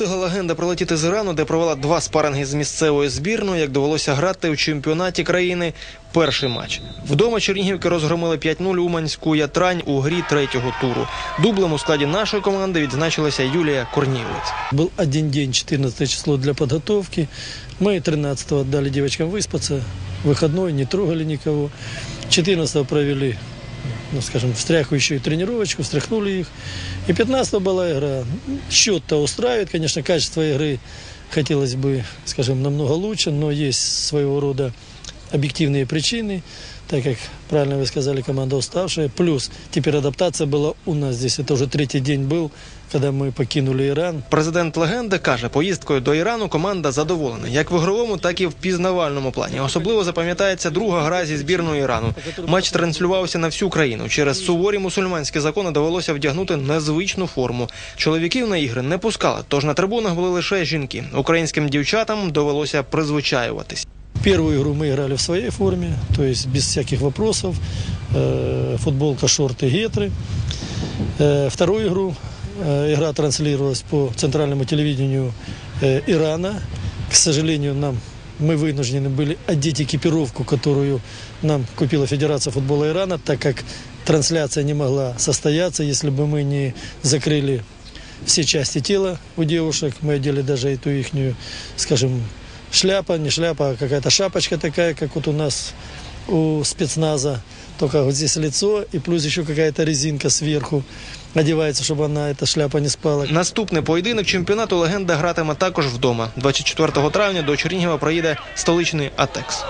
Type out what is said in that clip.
Встигла легенда прилетіти з Ірану, де провела два спаринги з місцевою збірною, як довелося грати у чемпіонаті країни. Перший матч вдома Чернігівки розгромили 5-0 Уманську Ятрань у грі третього туру. Дублем у складі нашої команди відзначилася Юлія Корнілець. Был один день, 14 число для подготовки. Мы 13 отдали девочкам выспаться. Выходной, не трогали никого. 14 провели, ну, скажем, встряхивающую тренировочку, встряхнули их. И 15 была игра. Счет-то устраивает, конечно, качество игры хотелось бы, скажем, намного лучше, но есть своего рода объективные причины, так как, правильно вы сказали, команда уставшая. Плюс теперь адаптация была у нас здесь. Это уже третий день был, когда мы покинули Иран. Президент легенди каже, поїздкою до Ірану команда задоволена як в ігровому, так і в пізнавальному плані. Особливо запам'ятається друга гра зі збірною Ірану. Матч транслювався на всю країну. Через суворі мусульманські закони довелося вдягнути незвичну форму. Чоловіків на ігри не пускали, тож на трибунах були лише жінки. Українським дівчатам довелося призвичаюватись. Первую игру мы играли в своей форме, то есть без всяких вопросов. Э, Футболка, шорты, гетры. Э, Вторую игру э, игра транслировалась по центральному телевидению э, Ирана. К сожалению, нам мы вынуждены были одеть экипировку, которую нам купила Федерация футбола Ирана, так как трансляция не могла состояться, если бы мы не закрыли все части тела у девушек. Мы одели даже эту ихнюю, скажем, шляпа, не шляпа, а какая-то шапочка такая, как вот у нас у спецназа. Только вот здесь лицо и плюс еще какая-то резинка сверху Надівається, чтобы она, эта шляпа не спала. Наступний поєдинок чемпіонату легенда гратиме також вдома. 24 травня до Чернігова проїде столичний Атекс.